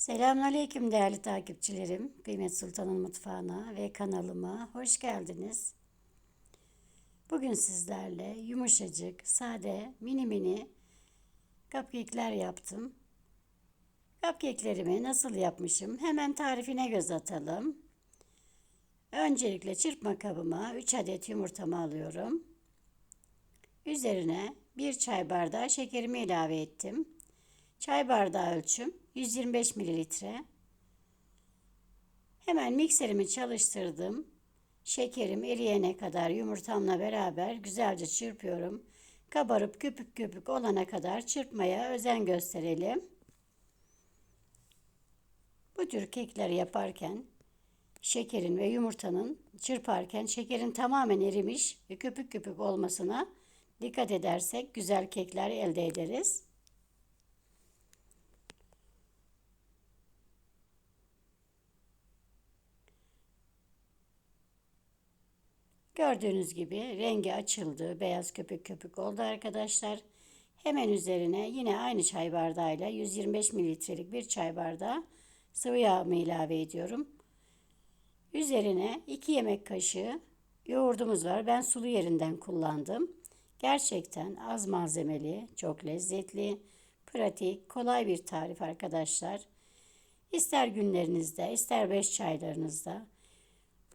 Selamünaleyküm değerli takipçilerim. Kıymet Sultan'ın mutfağına ve kanalıma hoş geldiniz. Bugün sizlerle yumuşacık, sade, mini mini cupcake'ler yaptım. Cupcake'lerimi nasıl yapmışım? Hemen tarifine göz atalım. Öncelikle çırpma kabıma 3 adet yumurtamı alıyorum. Üzerine 1 çay bardağı şekerimi ilave ettim. Çay bardağı ölçüm 125 mililitre. Hemen mikserimi çalıştırdım. Şekerim eriyene kadar yumurtamla beraber güzelce çırpıyorum. Kabarıp köpük köpük olana kadar çırpmaya özen gösterelim. Bu tür kekler yaparken şekerin ve yumurtanın çırparken şekerin tamamen erimiş ve köpük köpük olmasına dikkat edersek güzel kekler elde ederiz. Gördüğünüz gibi rengi açıldı. Beyaz köpük köpük oldu arkadaşlar. Hemen üzerine yine aynı çay bardağıyla 125 mililitrelik bir çay bardağı sıvı yağımı ilave ediyorum. Üzerine 2 yemek kaşığı yoğurdumuz var. Ben sulu yerinden kullandım. Gerçekten az malzemeli, çok lezzetli, pratik, kolay bir tarif arkadaşlar. İster günlerinizde, ister beş çaylarınızda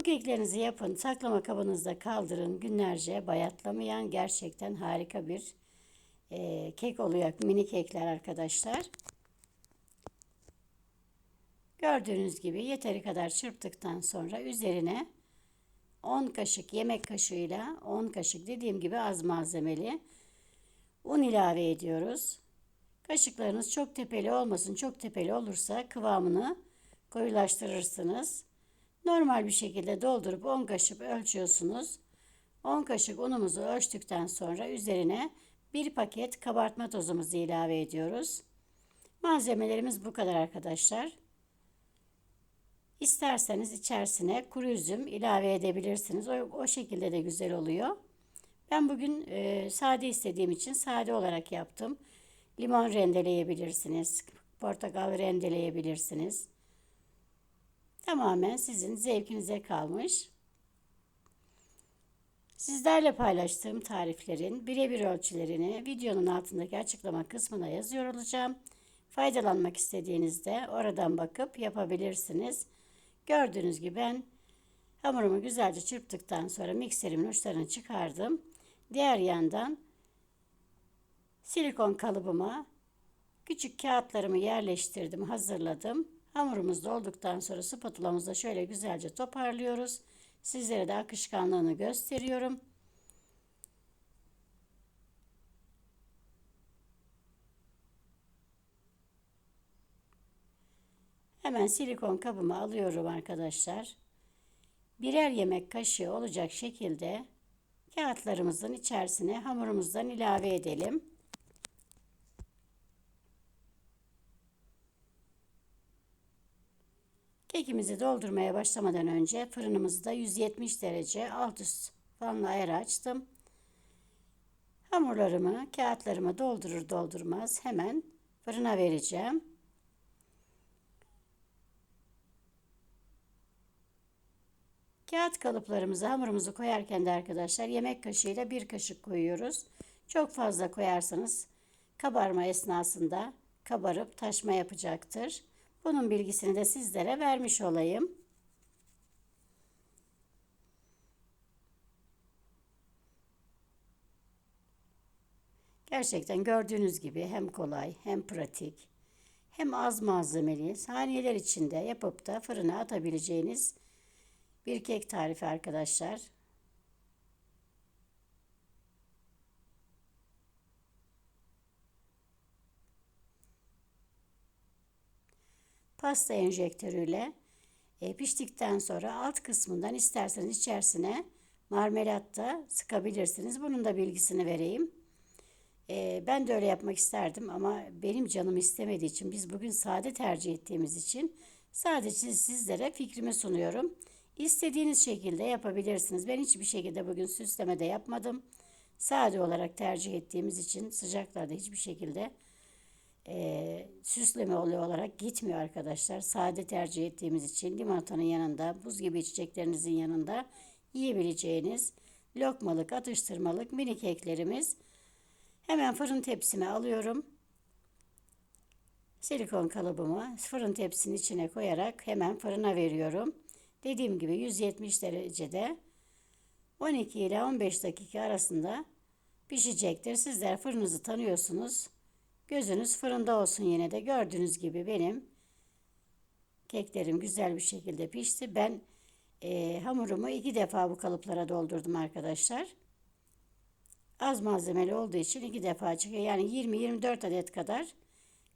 bu keklerinizi yapın, saklama kabınızda kaldırın. Günlerce bayatlamayan gerçekten harika bir e, kek oluyor. Mini kekler arkadaşlar. Gördüğünüz gibi yeteri kadar çırptıktan sonra üzerine 10 kaşık yemek kaşığıyla 10 kaşık dediğim gibi az malzemeli un ilave ediyoruz. Kaşıklarınız çok tepeli olmasın. Çok tepeli olursa kıvamını koyulaştırırsınız. Normal bir şekilde doldurup 10 kaşık ölçüyorsunuz. 10 kaşık unumuzu ölçtükten sonra üzerine bir paket kabartma tozumuzu ilave ediyoruz. Malzemelerimiz bu kadar arkadaşlar. İsterseniz içerisine kuru üzüm ilave edebilirsiniz. O, o şekilde de güzel oluyor. Ben bugün e, sade istediğim için sade olarak yaptım. Limon rendeleyebilirsiniz. Portakal rendeleyebilirsiniz. Tamamen sizin zevkinize kalmış. Sizlerle paylaştığım tariflerin birebir ölçülerini videonun altındaki açıklama kısmına yazıyor olacağım. Faydalanmak istediğinizde oradan bakıp yapabilirsiniz. Gördüğünüz gibi ben hamurumu güzelce çırptıktan sonra mikserimin uçlarını çıkardım. Diğer yandan silikon kalıbıma küçük kağıtlarımı yerleştirdim, hazırladım. Hamurumuz da olduktan sonra spatulamızda şöyle güzelce toparlıyoruz. Sizlere de akışkanlığını gösteriyorum. Hemen silikon kabımı alıyorum arkadaşlar. Birer yemek kaşığı olacak şekilde kağıtlarımızın içerisine hamurumuzdan ilave edelim. Kekimizi doldurmaya başlamadan önce fırınımızda 170 derece alt üst fanlı ayarı açtım. Hamurlarımı, kağıtlarımı doldurur doldurmaz hemen fırına vereceğim. Kağıt kalıplarımıza hamurumuzu koyarken de arkadaşlar yemek kaşığıyla bir kaşık koyuyoruz. Çok fazla koyarsanız kabarma esnasında kabarıp taşma yapacaktır. Bunun bilgisini de sizlere vermiş olayım. Gerçekten gördüğünüz gibi hem kolay hem pratik hem az malzemeli saniyeler içinde yapıp da fırına atabileceğiniz bir kek tarifi arkadaşlar. Pasta enjektörüyle e, piştikten sonra alt kısmından isterseniz içerisine marmelat da sıkabilirsiniz. Bunun da bilgisini vereyim. E, ben de öyle yapmak isterdim ama benim canım istemediği için biz bugün sade tercih ettiğimiz için sadece sizlere fikrimi sunuyorum. İstediğiniz şekilde yapabilirsiniz. Ben hiçbir şekilde bugün süsleme de yapmadım. Sade olarak tercih ettiğimiz için sıcaklarda hiçbir şekilde e, süsleme oluyor olarak gitmiyor arkadaşlar. Sade tercih ettiğimiz için limonatanın yanında, buz gibi içeceklerinizin yanında yiyebileceğiniz lokmalık, atıştırmalık mini keklerimiz. Hemen fırın tepsime alıyorum. Silikon kalıbımı fırın tepsinin içine koyarak hemen fırına veriyorum. Dediğim gibi 170 derecede 12 ile 15 dakika arasında pişecektir. Sizler fırınızı tanıyorsunuz. Gözünüz fırında olsun yine de gördüğünüz gibi benim keklerim güzel bir şekilde pişti. Ben e, hamurumu iki defa bu kalıplara doldurdum arkadaşlar. Az malzemeli olduğu için iki defa çıkıyor. Yani 20-24 adet kadar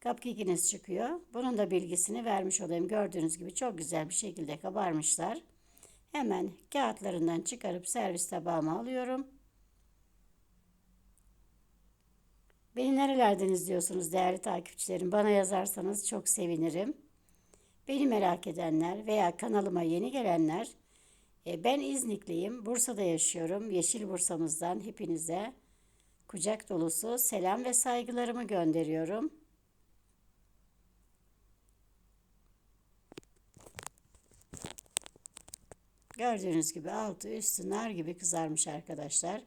cupcake'iniz çıkıyor. Bunun da bilgisini vermiş olayım. Gördüğünüz gibi çok güzel bir şekilde kabarmışlar. Hemen kağıtlarından çıkarıp servis tabağıma alıyorum. Beni nerelerden izliyorsunuz değerli takipçilerim? Bana yazarsanız çok sevinirim. Beni merak edenler veya kanalıma yeni gelenler, e, ben İznikliyim, Bursa'da yaşıyorum. Yeşil Bursa'mızdan hepinize kucak dolusu selam ve saygılarımı gönderiyorum. Gördüğünüz gibi altı üstü nar gibi kızarmış arkadaşlar.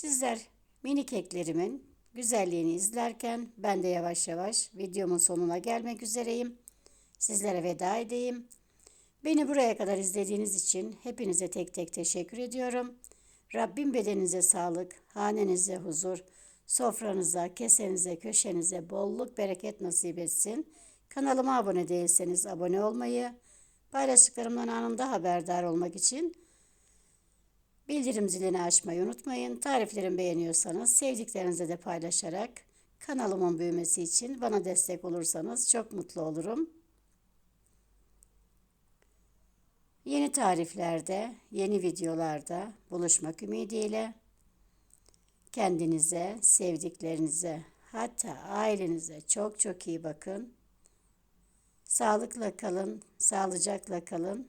Sizler mini keklerimin güzelliğini izlerken ben de yavaş yavaş videomun sonuna gelmek üzereyim. Sizlere veda edeyim. Beni buraya kadar izlediğiniz için hepinize tek tek teşekkür ediyorum. Rabbim bedeninize sağlık, hanenize huzur, sofranıza, kesenize, köşenize bolluk, bereket nasip etsin. Kanalıma abone değilseniz abone olmayı, paylaştıklarımdan anında haberdar olmak için bildirim zilini açmayı unutmayın. Tariflerimi beğeniyorsanız sevdiklerinize de paylaşarak kanalımın büyümesi için bana destek olursanız çok mutlu olurum. Yeni tariflerde, yeni videolarda buluşmak ümidiyle kendinize, sevdiklerinize, hatta ailenize çok çok iyi bakın. Sağlıkla kalın, sağlıcakla kalın.